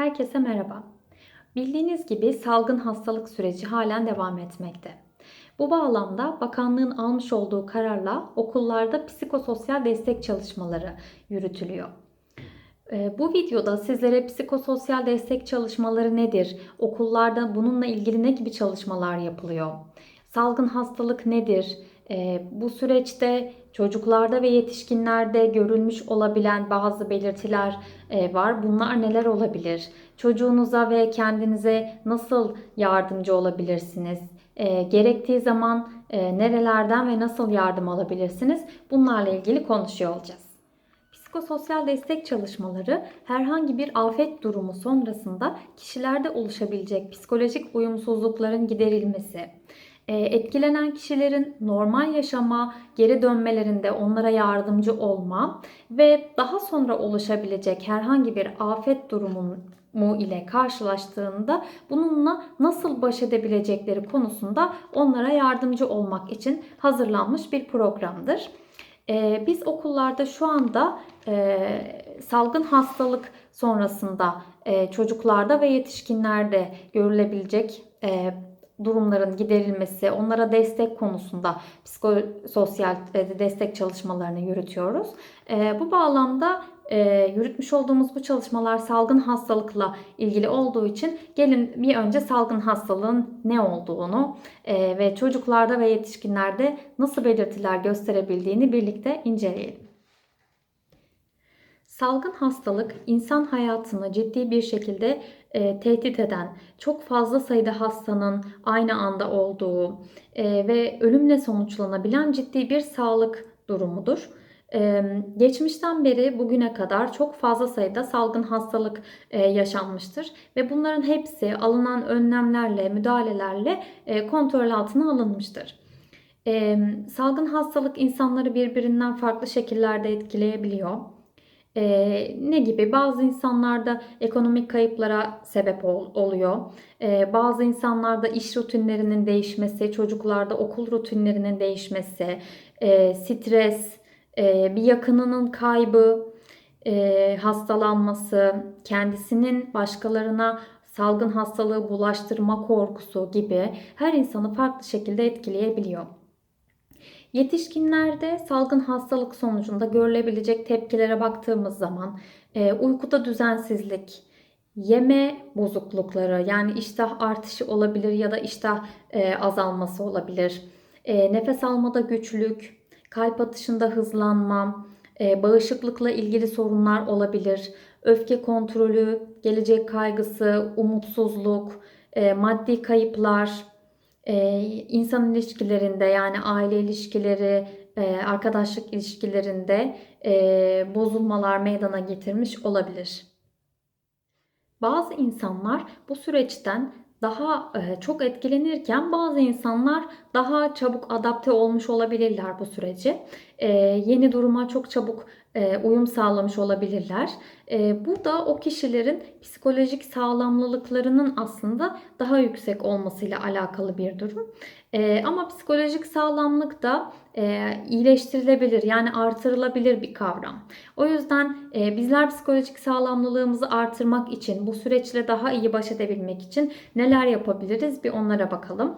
Herkese merhaba. Bildiğiniz gibi salgın hastalık süreci halen devam etmekte. Bu bağlamda bakanlığın almış olduğu kararla okullarda psikososyal destek çalışmaları yürütülüyor. Ee, Bu videoda sizlere psikososyal destek çalışmaları nedir? Okullarda bununla ilgili ne gibi çalışmalar yapılıyor? Salgın hastalık nedir? Ee, Bu süreçte çocuklarda ve yetişkinlerde görülmüş olabilen bazı belirtiler e, var. Bunlar neler olabilir? Çocuğunuza ve kendinize nasıl yardımcı olabilirsiniz? E, gerektiği zaman e, nerelerden ve nasıl yardım alabilirsiniz? Bunlarla ilgili konuşuyor olacağız. Psikososyal destek çalışmaları herhangi bir afet durumu sonrasında kişilerde oluşabilecek psikolojik uyumsuzlukların giderilmesi, etkilenen kişilerin normal yaşama geri dönmelerinde onlara yardımcı olma ve daha sonra oluşabilecek herhangi bir afet durumu ile karşılaştığında bununla nasıl baş edebilecekleri konusunda onlara yardımcı olmak için hazırlanmış bir programdır. Ee, biz okullarda şu anda e, salgın hastalık sonrasında e, çocuklarda ve yetişkinlerde görülebilecek e, durumların giderilmesi, onlara destek konusunda psikososyal e, destek çalışmalarını yürütüyoruz. E, bu bağlamda e, yürütmüş olduğumuz bu çalışmalar salgın hastalıkla ilgili olduğu için gelin bir önce salgın hastalığın ne olduğunu ve çocuklarda ve yetişkinlerde nasıl belirtiler gösterebildiğini birlikte inceleyelim. Salgın hastalık insan hayatını ciddi bir şekilde e, tehdit eden, çok fazla sayıda hastanın aynı anda olduğu e, ve ölümle sonuçlanabilen ciddi bir sağlık durumudur. Ee, geçmişten beri bugüne kadar çok fazla sayıda salgın hastalık e, yaşanmıştır ve bunların hepsi alınan önlemlerle, müdahalelerle e, kontrol altına alınmıştır. E, salgın hastalık insanları birbirinden farklı şekillerde etkileyebiliyor. E, ne gibi? Bazı insanlarda ekonomik kayıplara sebep ol, oluyor. E, bazı insanlarda iş rutinlerinin değişmesi, çocuklarda okul rutinlerinin değişmesi, e, stres, e, bir yakınının kaybı, e, hastalanması, kendisinin başkalarına salgın hastalığı bulaştırma korkusu gibi her insanı farklı şekilde etkileyebiliyor. Yetişkinlerde salgın hastalık sonucunda görülebilecek tepkilere baktığımız zaman e, uykuda düzensizlik, yeme bozuklukları yani iştah artışı olabilir ya da iştah e, azalması olabilir. E, nefes almada güçlük, kalp atışında hızlanma, e, bağışıklıkla ilgili sorunlar olabilir. Öfke kontrolü, gelecek kaygısı, umutsuzluk, e, maddi kayıplar, e, insan ilişkilerinde yani aile ilişkileri, arkadaşlık ilişkilerinde bozulmalar meydana getirmiş olabilir. Bazı insanlar bu süreçten daha çok etkilenirken bazı insanlar daha çabuk adapte olmuş olabilirler bu süreci. Yeni duruma çok çabuk uyum sağlamış olabilirler. Bu da o kişilerin psikolojik sağlamlılıklarının aslında daha yüksek olmasıyla alakalı bir durum. Ama psikolojik sağlamlık da iyileştirilebilir yani artırılabilir bir kavram. O yüzden bizler psikolojik sağlamlılığımızı artırmak için bu süreçle daha iyi baş edebilmek için neler yapabiliriz bir onlara bakalım.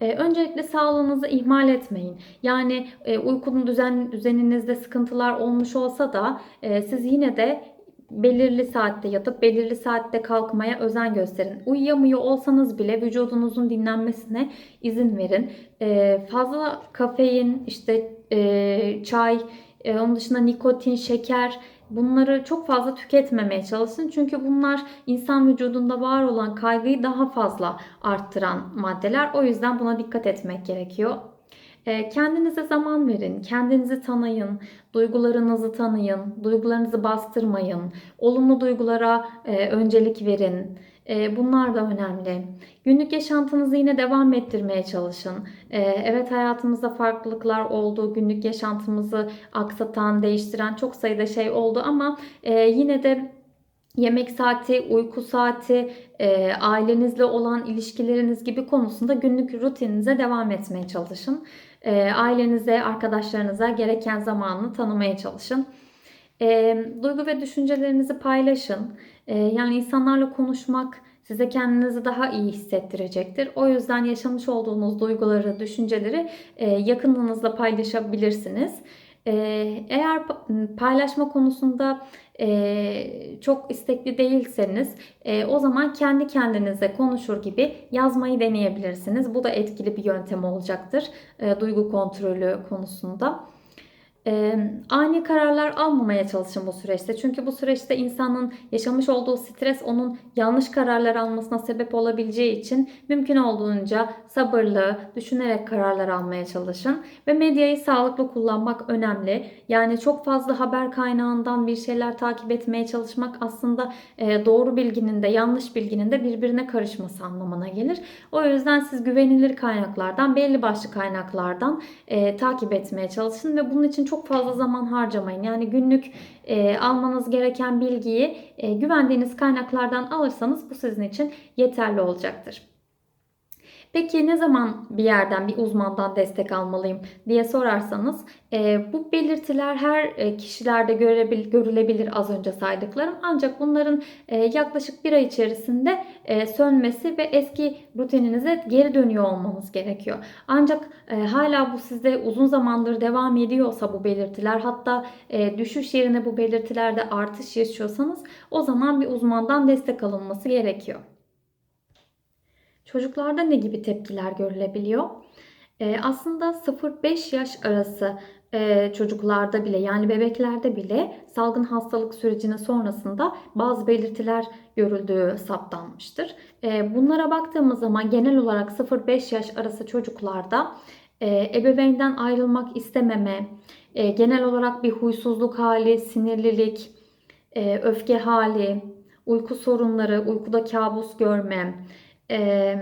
E, öncelikle sağlığınızı ihmal etmeyin. Yani e, uykunun düzen düzeninizde sıkıntılar olmuş olsa da e, siz yine de belirli saatte yatıp belirli saatte kalkmaya özen gösterin. Uyuyamıyor olsanız bile vücudunuzun dinlenmesine izin verin. E, fazla kafein, işte e, çay, e, onun dışında nikotin, şeker Bunları çok fazla tüketmemeye çalışın. Çünkü bunlar insan vücudunda var olan kaygıyı daha fazla arttıran maddeler. O yüzden buna dikkat etmek gerekiyor. Ee, kendinize zaman verin, kendinizi tanıyın, duygularınızı tanıyın, duygularınızı bastırmayın, olumlu duygulara e, öncelik verin. E, bunlar da önemli. Günlük yaşantınızı yine devam ettirmeye çalışın. E, evet hayatımızda farklılıklar oldu. Günlük yaşantımızı aksatan, değiştiren çok sayıda şey oldu ama yine de yemek saati, uyku saati, e, ailenizle olan ilişkileriniz gibi konusunda günlük rutininize devam etmeye çalışın. E, ailenize, arkadaşlarınıza gereken zamanını tanımaya çalışın. E, duygu ve düşüncelerinizi paylaşın. E, yani insanlarla konuşmak size kendinizi daha iyi hissettirecektir. O yüzden yaşamış olduğunuz duyguları, düşünceleri e, yakınınızla paylaşabilirsiniz. Eğer pa- paylaşma konusunda çok istekli değilseniz o zaman kendi kendinize konuşur gibi yazmayı deneyebilirsiniz. Bu da etkili bir yöntem olacaktır duygu kontrolü konusunda. E, ani kararlar almamaya çalışın bu süreçte. Çünkü bu süreçte insanın yaşamış olduğu stres onun yanlış kararlar almasına sebep olabileceği için mümkün olduğunca sabırlı, düşünerek kararlar almaya çalışın. Ve medyayı sağlıklı kullanmak önemli. Yani çok fazla haber kaynağından bir şeyler takip etmeye çalışmak aslında e, doğru bilginin de yanlış bilginin de birbirine karışması anlamına gelir. O yüzden siz güvenilir kaynaklardan, belli başlı kaynaklardan e, takip etmeye çalışın ve bunun için çok fazla zaman harcamayın. Yani günlük e, almanız gereken bilgiyi e, güvendiğiniz kaynaklardan alırsanız bu sizin için yeterli olacaktır. Peki ne zaman bir yerden, bir uzmandan destek almalıyım diye sorarsanız e, bu belirtiler her e, kişilerde görebil, görülebilir az önce saydıklarım. Ancak bunların e, yaklaşık bir ay içerisinde e, sönmesi ve eski rutininize geri dönüyor olmanız gerekiyor. Ancak e, hala bu sizde uzun zamandır devam ediyorsa bu belirtiler hatta e, düşüş yerine bu belirtilerde artış yaşıyorsanız o zaman bir uzmandan destek alınması gerekiyor. Çocuklarda ne gibi tepkiler görülebiliyor? Ee, aslında 0-5 yaş arası e, çocuklarda bile yani bebeklerde bile salgın hastalık sürecinin sonrasında bazı belirtiler görüldüğü saptanmıştır. E, bunlara baktığımız zaman genel olarak 0-5 yaş arası çocuklarda e, ebeveynden ayrılmak istememe, e, genel olarak bir huysuzluk hali, sinirlilik, e, öfke hali, uyku sorunları, uykuda kabus görme, e,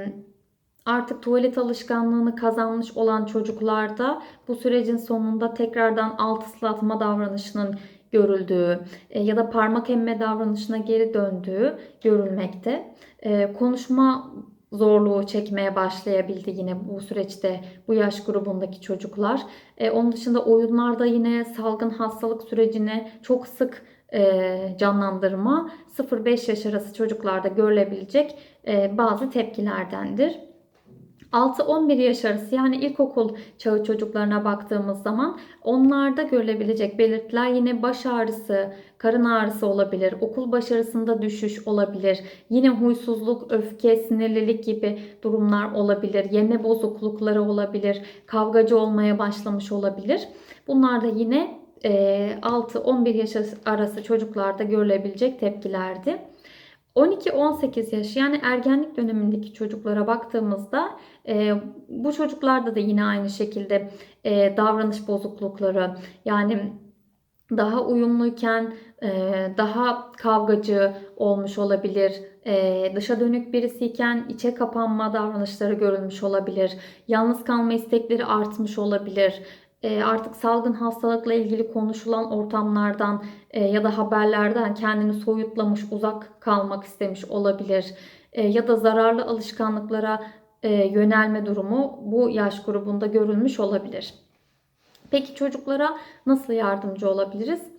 artık tuvalet alışkanlığını kazanmış olan çocuklarda bu sürecin sonunda tekrardan alt ıslatma davranışının görüldüğü e, ya da parmak emme davranışına geri döndüğü görülmekte. E, konuşma zorluğu çekmeye başlayabildi yine bu süreçte bu yaş grubundaki çocuklar. E, onun dışında oyunlarda yine salgın hastalık sürecine çok sık canlandırma 0-5 yaş arası çocuklarda görülebilecek e, bazı tepkilerdendir. 6-11 yaş arası yani ilkokul çağı çocuklarına baktığımız zaman onlarda görülebilecek belirtiler yine baş ağrısı, karın ağrısı olabilir, okul başarısında düşüş olabilir, yine huysuzluk, öfke, sinirlilik gibi durumlar olabilir, yeme bozuklukları olabilir, kavgacı olmaya başlamış olabilir. Bunlar da yine 6-11 yaş arası çocuklarda görülebilecek tepkilerdi. 12-18 yaş yani ergenlik dönemindeki çocuklara baktığımızda e, bu çocuklarda da yine aynı şekilde e, davranış bozuklukları yani daha uyumluyken e, daha kavgacı olmuş olabilir. E, dışa dönük birisiyken içe kapanma davranışları görülmüş olabilir. Yalnız kalma istekleri artmış olabilir. E, artık salgın hastalıkla ilgili konuşulan ortamlardan e, ya da haberlerden kendini soyutlamış, uzak kalmak istemiş olabilir. E, ya da zararlı alışkanlıklara yönelme durumu bu yaş grubunda görülmüş olabilir. Peki çocuklara nasıl yardımcı olabiliriz?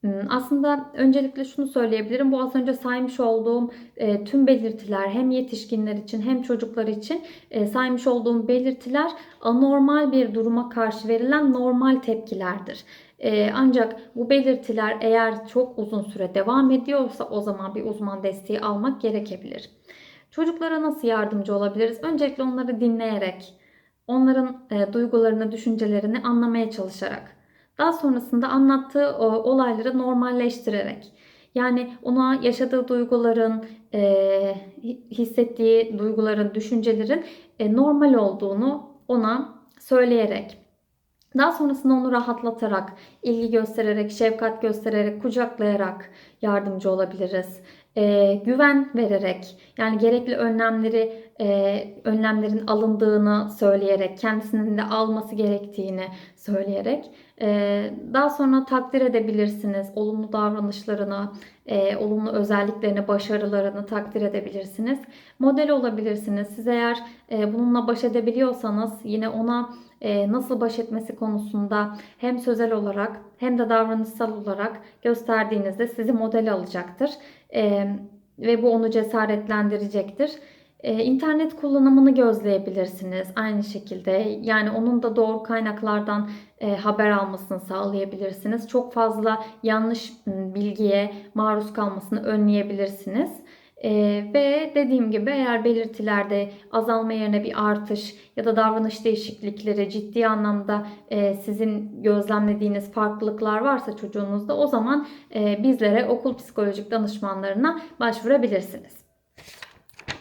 Hmm, aslında öncelikle şunu söyleyebilirim. Bu az önce saymış olduğum e, tüm belirtiler hem yetişkinler için hem çocuklar için e, saymış olduğum belirtiler anormal bir duruma karşı verilen normal tepkilerdir. E, ancak bu belirtiler eğer çok uzun süre devam ediyorsa o zaman bir uzman desteği almak gerekebilir. Çocuklara nasıl yardımcı olabiliriz? Öncelikle onları dinleyerek, onların duygularını, düşüncelerini anlamaya çalışarak daha sonrasında anlattığı olayları normalleştirerek yani ona yaşadığı duyguların, e, hissettiği duyguların, düşüncelerin e, normal olduğunu ona söyleyerek daha sonrasında onu rahatlatarak, ilgi göstererek, şefkat göstererek, kucaklayarak yardımcı olabiliriz. E, güven vererek yani gerekli önlemleri e, önlemlerin alındığını söyleyerek kendisinin de alması gerektiğini söyleyerek e, daha sonra takdir edebilirsiniz olumlu davranışlarını e, olumlu özelliklerini, başarılarını takdir edebilirsiniz. Model olabilirsiniz. Siz eğer e, bununla baş edebiliyorsanız yine ona e, nasıl baş etmesi konusunda hem sözel olarak hem de davranışsal olarak gösterdiğinizde sizi model alacaktır. E, ve bu onu cesaretlendirecektir. Ee, İnternet kullanımını gözleyebilirsiniz aynı şekilde. Yani onun da doğru kaynaklardan e, haber almasını sağlayabilirsiniz. Çok fazla yanlış m, bilgiye maruz kalmasını önleyebilirsiniz. Ee, ve dediğim gibi eğer belirtilerde azalma yerine bir artış ya da davranış değişiklikleri ciddi anlamda e, sizin gözlemlediğiniz farklılıklar varsa çocuğunuzda o zaman e, bizlere okul psikolojik danışmanlarına başvurabilirsiniz.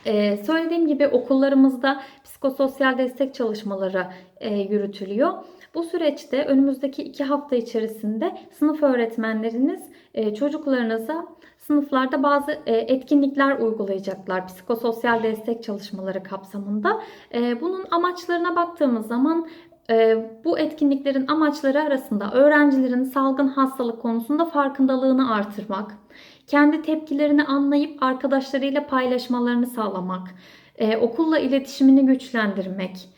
Ee, söylediğim gibi okullarımızda psikososyal destek çalışmaları e, yürütülüyor. Bu süreçte önümüzdeki iki hafta içerisinde sınıf öğretmenleriniz e, çocuklarınıza sınıflarda bazı e, etkinlikler uygulayacaklar psikososyal destek çalışmaları kapsamında. E, bunun amaçlarına baktığımız zaman bu etkinliklerin amaçları arasında öğrencilerin salgın hastalık konusunda farkındalığını artırmak, kendi tepkilerini anlayıp arkadaşlarıyla paylaşmalarını sağlamak, e, okulla iletişimini güçlendirmek,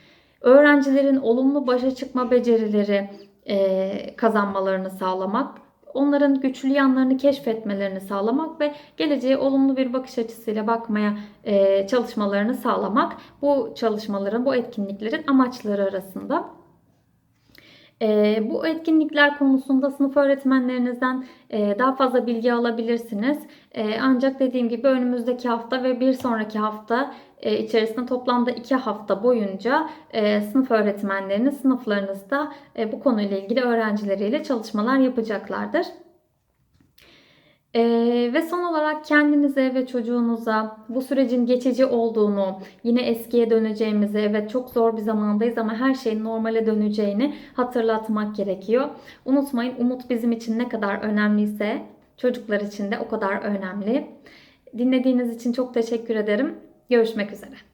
öğrencilerin olumlu başa çıkma becerileri e, kazanmalarını sağlamak, onların güçlü yanlarını keşfetmelerini sağlamak ve geleceğe olumlu bir bakış açısıyla bakmaya e, çalışmalarını sağlamak bu çalışmaların, bu etkinliklerin amaçları arasında. E, bu etkinlikler konusunda sınıf öğretmenlerinizden e, daha fazla bilgi alabilirsiniz. E, ancak dediğim gibi önümüzdeki hafta ve bir sonraki hafta e, içerisinde toplamda iki hafta boyunca e, sınıf öğretmenleriniz sınıflarınızda e, bu konuyla ilgili öğrencileriyle çalışmalar yapacaklardır. Ee, ve son olarak kendinize ve çocuğunuza bu sürecin geçici olduğunu, yine eskiye döneceğimizi, evet çok zor bir zamandayız ama her şeyin normale döneceğini hatırlatmak gerekiyor. Unutmayın umut bizim için ne kadar önemliyse çocuklar için de o kadar önemli. Dinlediğiniz için çok teşekkür ederim. Görüşmek üzere.